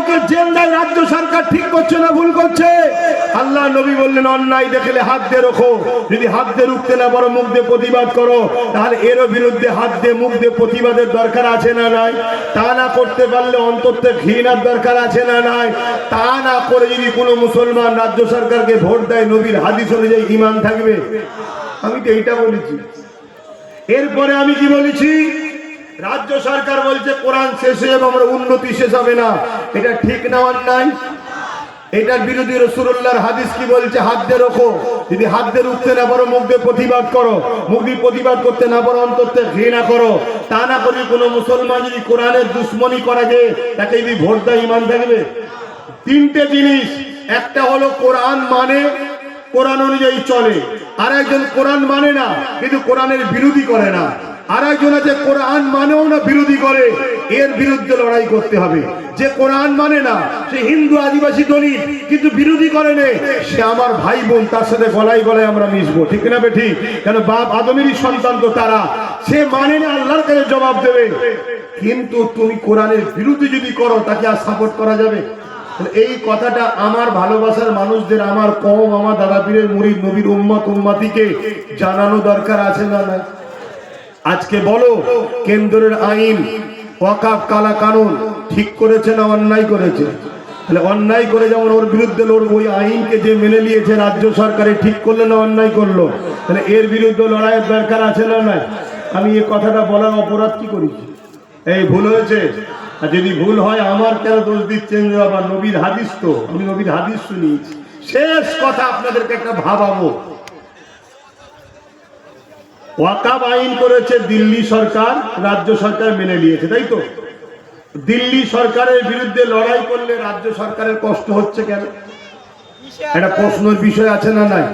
কাউকে জেল দেয়, রাজ্য সরকার ঠিক করছে না, ভুল করছে? আল্লাহ নবী বললেন, অন্যায় দেখলে হাত দিয়ে রোখো। যদি হাত দিয়ে রুখতে না পারো, মুখ দিয়ে প্রতিবাদ করো। তাহলে এরও বিরুদ্ধে হাত দিয়ে, মুখ দিয়ে প্রতিবাদের দরকার আছে না নাই? তা না করতে পারলে অন্তত ঘৃণার দরকার আছে না নাই? তা না করে যদি কোনো মুসলমান রাজ্য সরকারকে ভোট দেয়, নবীর হাদিস অনুযায়ী ইমান থাকবে? আমি তো এইটা বলেছি। এরপরে আমি কি বলেছি? রাজ্য সরকার বলছে, কোরআন শেষ হয়ে যাবে, আমরা উন্নতি শেষ হবে না। এটা ঠিক না অন্যায়? এটার বিরোধী রসুল্লাহর হাদিস কি বলছে? হাত দিয়ে রোখো। যদি হাত দিয়ে রুখতে না পারো, মুখ দিয়ে প্রতিবাদ করো। মুখ দিয়ে প্রতিবাদ করতে না পারো অন্তত ঘৃণা করো। তা না করে কোনো মুসলমান যদি কোরআনের দুশ্মনী করা যায়, তাকে যদি ভোট দেয় ইমান থাকবে? তিনটে জিনিস। একটা হলো, কোরআন মানে কোরআন অনুযায়ী চলে। আর একজন কোরআন মানে না, কিন্তু কোরআনের বিরোধী করে না। আর একজন আছে, কোরআন মানেও না বিরোধী করে, এর বিরুদ্ধে লড়াই করতে হবে। যে কোরআন মানে না, সে হিন্দু আদিবাসী দলিত, কিন্তু বিরোধী করে নে, সে আমার ভাই বোন তার সাথে গলায় গলায় আমরা মিশবো। ঠিক না বে ঠিক? কেন বাপ আদমেরই সন্তান তো তারা। সে মানে না আল্লাহর কাছে জবাব দেবে। কিন্তু তুমি কোরআনের বিরুদ্ধে যদি করো, তাকে আর সাপোর্ট করা যাবে? এই কথাটা আমার ভালোবাসার মানুষদের, আমার কম আমার দাদা পীরের মুড়ির নবীর উম্মত, উম্মাতিকে জানানো দরকার আছে না না? আজকে বলো, কেন্দ্রের আইন ওয়াকাফ কালা কানুন ঠিক করেছে না অন্যায় করেছে? তাহলে অন্যায় করে যেমন ওর বিরুদ্ধে লড়বো, ওই আইনকে যে মেনে নিয়েছে রাজ্য সরকারে ঠিক করল না অন্যায় করল? তাহলে এর বিরুদ্ধে লড়াইয়ের দরকার আছে না নাই? আমি এই কথাটা বলার অপরাধ কি করেছি এই ভুল হয়েছে? আর যদি ভুল হয়, আমার কেন দোষ দিচ্ছেন বাবা নবীর হাদিস তো? আমি নবীর হাদিস শুনিয়েছি। শেষ কথা আপনাদেরকে একটা ভাবাবো। ওয়াকাব আইন করেছে দিল্লি সরকার, রাজ্য সরকার মেনে নিয়েছে, তাই তো? দিল্লি সরকারের বিরুদ্ধে লড়াই করলে রাজ্য সরকারের কষ্ট হচ্ছে কেন? একটা প্রশ্নের বিষয় আছে না নাই?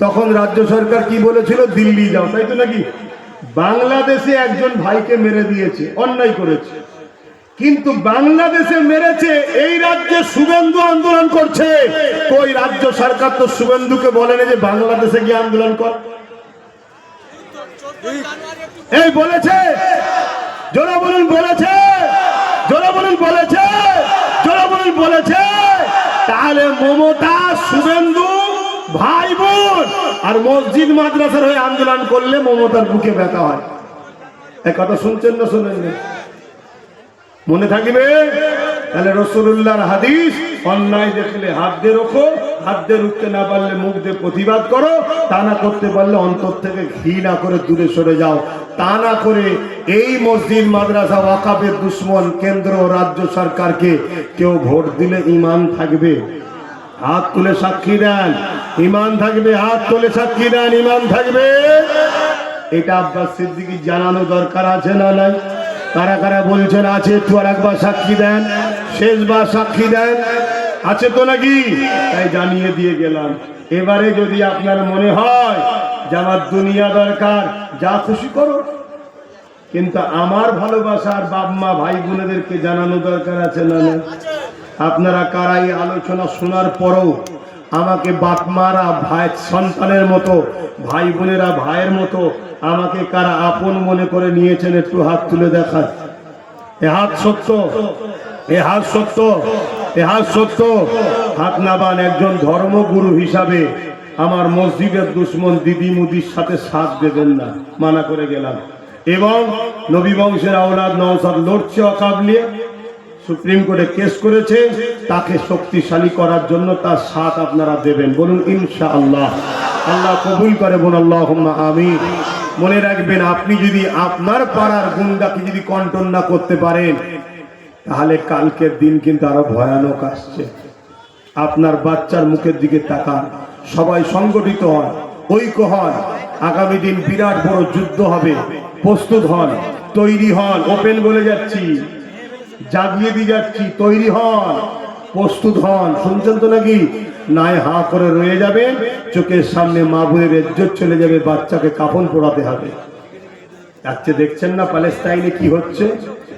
তখন রাজ্য সরকার কি বলেছিল? দিল্লি যাও, তাই তো নাকি? বাংলাদেশে একজন ভাইকে মেরে দিয়েছে, অন্যায় করেছে। কিন্তু বাংলাদেশে মেরেছে, এই রাজ্যে শুভেন্দু আন্দোলন করছে। ওই রাজ্য সরকার তো শুভেন্দুকে বলেনি যে বাংলাদেশে গিয়ে আন্দোলন কর? এই বলেছে। জোরা বলুন, বলেছে। জোরা বলুন, বলেছে। জোরা বলুন, বলেছে। তাহলে মমতা, শুভেন্দু ভাই বোন আর মসজিদ মাদ্রাসার হয়ে আন্দোলন করলে মমতার বুকে ব্যথা হয়। এই কথা শুনছেন না শুনেন মনে থাকবে? তাহলে রসুল্লাহর হাদিস, অন্যায় দেখলে হাত দিয়ে রোখো হাত দিয়ে রুখতে না পারলে মুখ দিয়ে প্রতিবাদ করো, তা না করতে পারলে অন্তর থেকে ঘি না করে দূরে সরে যাও। তা না করে এই মসজিদ, মাদ্রাসা, ওয়াকাফের দুশ্মন কেন্দ্র, রাজ্য সরকারকে কেউ ভোট দিলে ইমান থাকবে? হাত তুলে সাক্ষী দেন ইমান থাকবে, হাত তুলে সাক্ষী দেন ইমান থাকবে। এটা আব্বাস সিদ্দিকি জানানো দরকার আছে না নাই? কারা কারা বলছেন আছে, একটু আর একবার সাক্ষী দেন, শেষবার সাক্ষী দেন। আছে তো নাকি? তাই জানিয়ে দিয়ে গেলাম। এবারে যদি আপনার মনে হয় যে আমার দুনিয়া দরকার, যা খুশি করো। কিন্তু আমার ভালোবাসার বাপ মা ভাই বোনেদেরকে জানানো দরকার আছে না আপনারা কারা এই আলোচনা শোনার পরও আমাকে বাপ মারা ভাই সন্তানের মতো ভাই বোনেরা ভাইয়ের মতো আমাকে কারা আপন মনে করে নিয়েছেন একটু হাত তুলে দেখান। এ হাত সত্য, এ হাত সত্য। এ হাত সত্য হাত নাবান একজন ধর্মগুরু হিসাবে আমার মসজিদের দুশ্মন দিদি মুদির সাথে সাথ দেবেন না। মানা করে গেলাম। এবং নবী বংশের আওলাদ নওসাদ লড়ছে অকাবলিয়ে। সুপ্রিম কোর্টে কেস করেছে। তাকে শক্তিশালী করার জন্য তার সাথ আপনারা দেবেন। বলুন ইনশা আল্লাহ আল্লাহ কবুল করে বলুন আল্লাহ আমি মনে রাখবেন, আপনি যদি আপনার পাড়ার গুন্ডাকে যদি কন্ট্রোল না করতে পারেন তাহলে কালকের দিন কিন্তু আরও ভয়ানক আসছে। আপনার বাচ্চার মুখের দিকে তাকান। সবাই সংগঠিত হন, ঐক্য হন। আগামী দিন বিরাট বড় যুদ্ধ হবে, প্রস্তুত হন, তৈরি হন, ওপেন বলে যাচ্ছি, জাগিয়ে দিয়ে যাচ্ছি, তৈরি হন, প্রস্তুত হন। শুনছেন তো নাকি? নাই হা করে রয়ে যাবে, চোখের সামনে মা বোনের ইজ্জত চলে যাবে, বাচ্চাকে কাফন পড়াতে হবে। যাচ্ছে দেখছেন না প্যালেস্তাইনে কি হচ্ছে?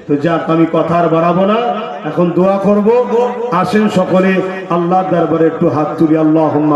তো যাক, আমি কথা আর বাড়াবো না। এখন দোয়া করব। আসেন সকলে আল্লাহ দরবারে একটু হাত তুলি আল্লাহ